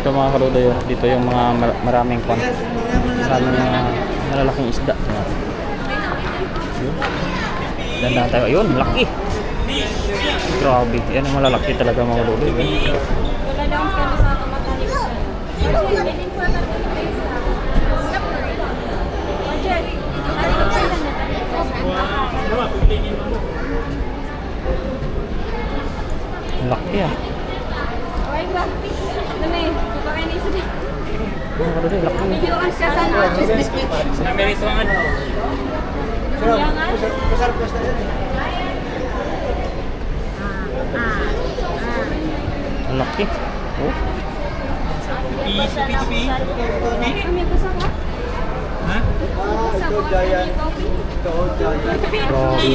Ito mga karudo yun. Dito yung mga mar- maraming kwan. Maraming mga malalaking isda. Ganda tayo. Ayun, laki. Grabe. Yan ang malalaki talaga mga karudo. Yun. Wala lang kami sa kamatali ko siya. Laki ah. Mga karudo, laki. Ang laki. Oh. Grabe,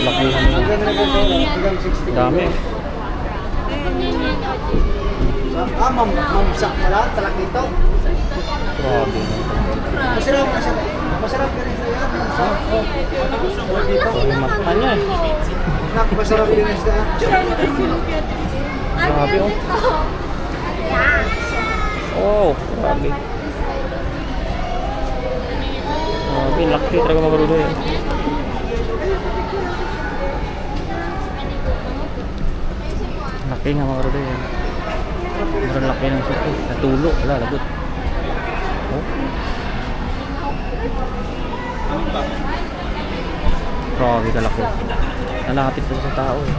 laki. Dami. Ah, mam mamsak pala, talak dito. Grabe. Masarap, masarap. Masarap ka rin sa yan. Mata niya eh. Nak, masarap din sa. Grabe oh. Oh, grabe. Grabe, laki talaga mga karudo eh. Laki nga mga karudo eh. Sobrang laki ng suko. Natulo. Wala, lagot. Oh. Grabe kalaki. Nalapit siya sa tao eh.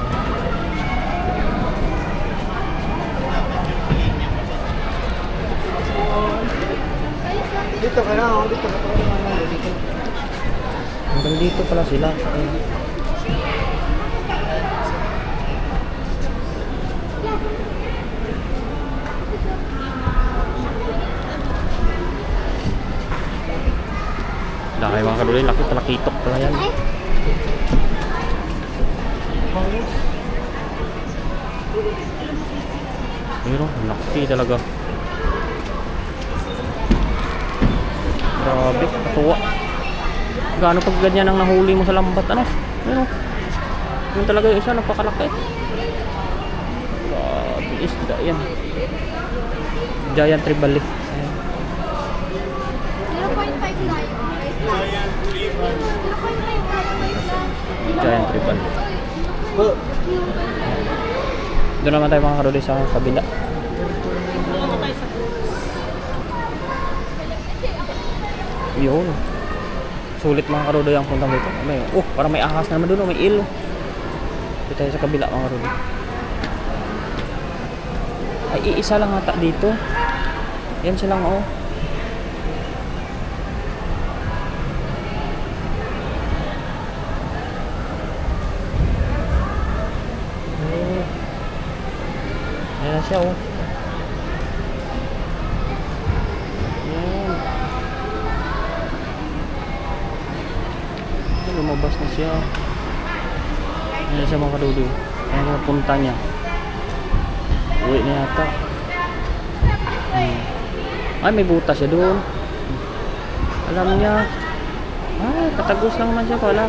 Dito ka na, dito ka na. Hanggang dito pala sila. Laki mga kaluloy, laki talakitok pala yan. Pero, laki talaga. Grabe, katuwa. Gaano pag ganyan ang nahuli mo sa lambat, ano? Pero, yun talaga yung isa, napakalaki. Grabe, isda yan. Giant tribali. Giant tribali. Oh, Doon naman tayo mga karuli sa kabila. Yun. Sulit mga karudo yung puntang dito. May, oh, parang may ahas na naman doon. oh, May ilo. Dito tayo sa kabila mga karudo. Ay, iisa lang ata dito. Yan silang. Oh. Ayan na siya oh. Ayan. Ay, lumabas na siya. Ayan siya mga kadudo. Ayan na punta niya. Uwi na yata. Hmm. Ay, may butas siya doon. Alam niya. Ay, katagos lang naman siya pala.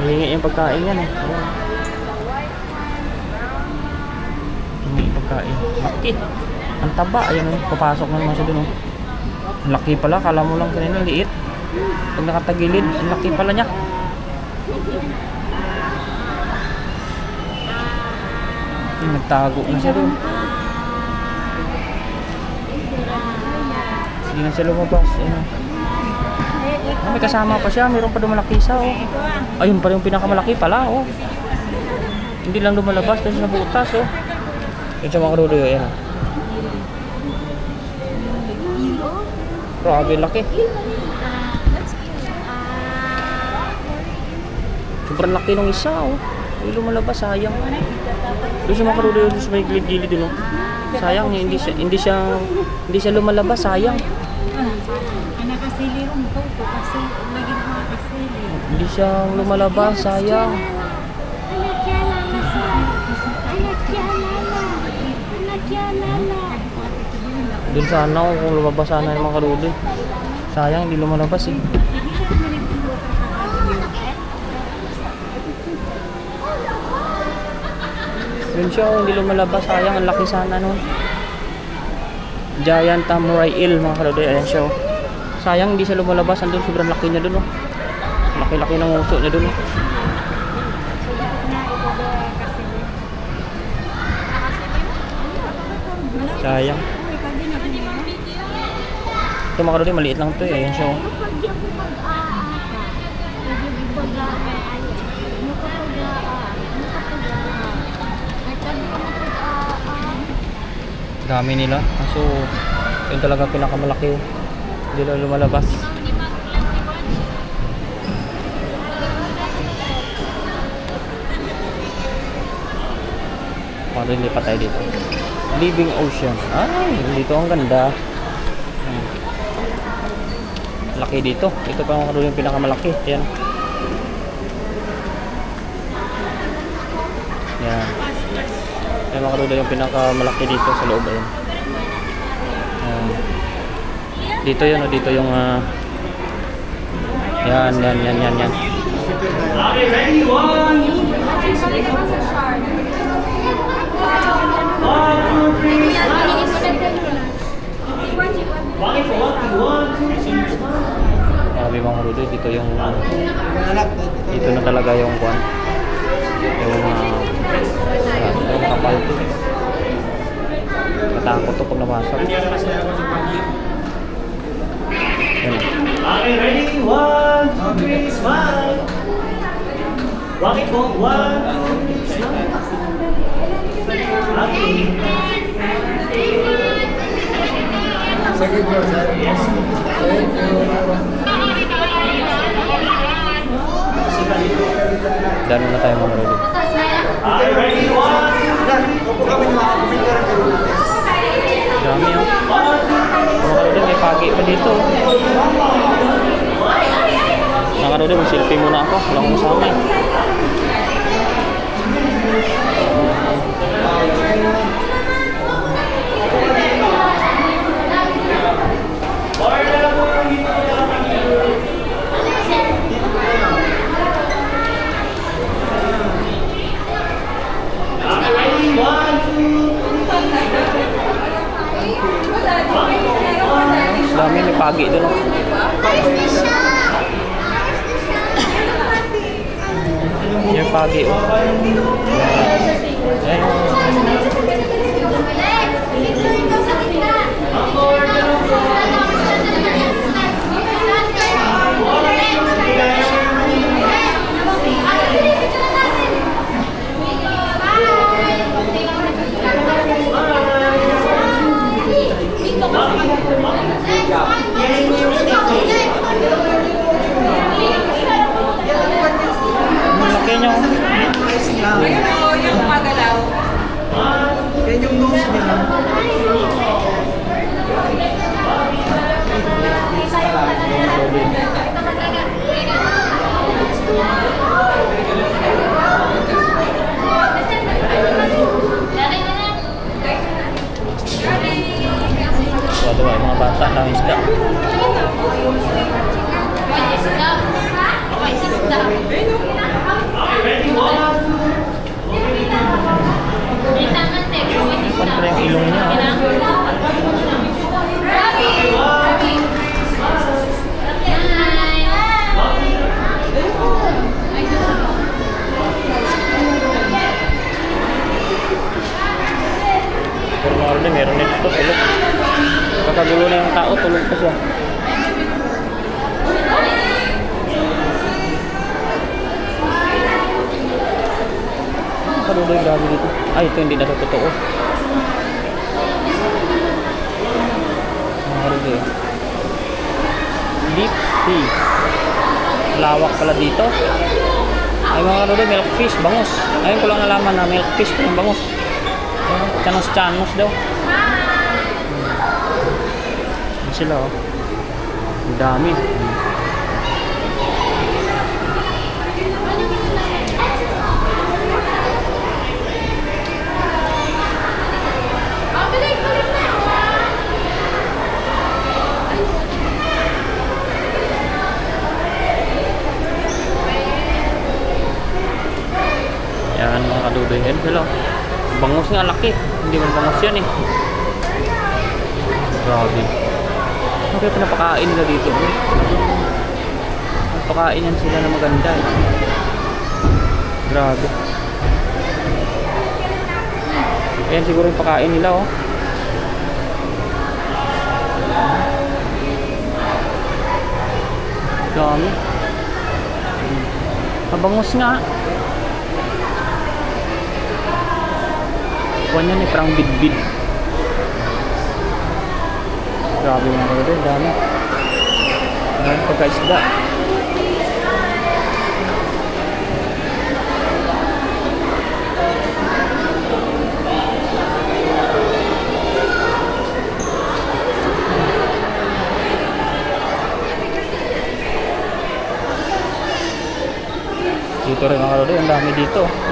Hihingi yung pagkain yan eh. Ayan. Hihingi yung pagkain. Laki. Ang taba. Ayan oh. Papasok na naman siya dun oh. Ang laki pala. Kala mo lang kanina liit. Pag nakatagilid, ang laki pala niya. Yung nagtago na siya dun. Hindi na siya lumabas. Ayan oh. May kasama pa siya, mayroon pa dumalaki isa oh. Ayun pa yung pinakamalaki pala oh. Hindi lang lumalabas dahil sa butas oh. Yun sa mga karulo yun. oh. Grabe laki. Sobrang laki ng isa oh. Hindi lumalabas, sayang. Doon sa mga karulo yun, doon sa may gilid-gilid dun oh. Sayang, hindi siya, hindi siya, hindi siya lumalabas, sayang. Nakasili rin po kasi lagi na nakasili. Hindi siya lumalabas, sayang. Anak yan, Anak yan, Anak yan, Doon sana ako kung lumabas sana yung mga kaluli. Sayang, hindi lumalabas eh. Yun siya, oh, hindi lumalabas. Sayang, ang laki sana nun. Giant Tamuray Hill, mga kaluli. Ayan siya. Oh. Sayang, hindi siya lumalabas. Andun, sobrang laki niya dun, oh. Laki-laki ng uso niya dun, oh. Sayang. Ito mga kaludoy, maliit lang to eh. Ayan siya, oh. Dami nila. Kaso, yun talaga pinakamalaki. oh. Hindi na lumalabas. Paano lipat tayo dito? Living Ocean. Ay, dito ang ganda. Hmm. Laki dito. Ito pa mga yung pinakamalaki. Yan. Yan. Yan mga kadulo yung pinakamalaki dito sa loob. Ayan. Ayan. Dito yun, oh, dito yung ah, yan, yan, yan, yan, yan. Sabi mga kadulo, dito yung dito na talaga yung kwan. Yung uh, yung kapal to. Katakot to pag namasok. Yan. Okay, ready? One, two, three, smile. Rock it, go. One, two, three, smile. Okay. Second floor, sir. Yes. Thank you. Dano na tayo mga lolo. Okay, ready? One, Dad, upo kami ng mga picture ang kayo natin. Dami oh. Lolo, may pagi pa dito. Mga lolo, may selfie muna ako. Wala akong kasama eh. Or na lang po yung dito ko lang Okay, ready? One, two, Dami, may pagi doon. Yung pagi oh. Ang laki niya oh. Eyes niya. yung magalaw. Yan yung nose niya. Ito ay mga bata ng isda. Okay, ready? One, two, Siyempre yung ilong niya. oh. Pero mga lolo, meron din ito, tulog. Kakagulo na yung tao, tulog pa siya. Ano yung dami dito? Ay, ito hindi na ito totoo. Kadulo eh. Deep sea. Lawak pala dito. Ay mga kadulo, milk fish, bangus. Ayun ko lang nalaman na milk fish yung bangus. Chanos-chanos daw. Yan sila oh. Ang dami. Yan mga kadudoy. Yan sila. Bangus nga, laki. Hindi man bangus yan eh. Grabe. Kaya pinapakain nila dito? Eh? Napakain yan sila na maganda eh. Grabe. Ayan siguro yung pakain nila oh. Dami. Mabangus nga. Kuha niya ni parang bidbid. Grabe mga kapatid, dami. Dami pagkaisda. Dito rin mga kapatid, ang dami dito.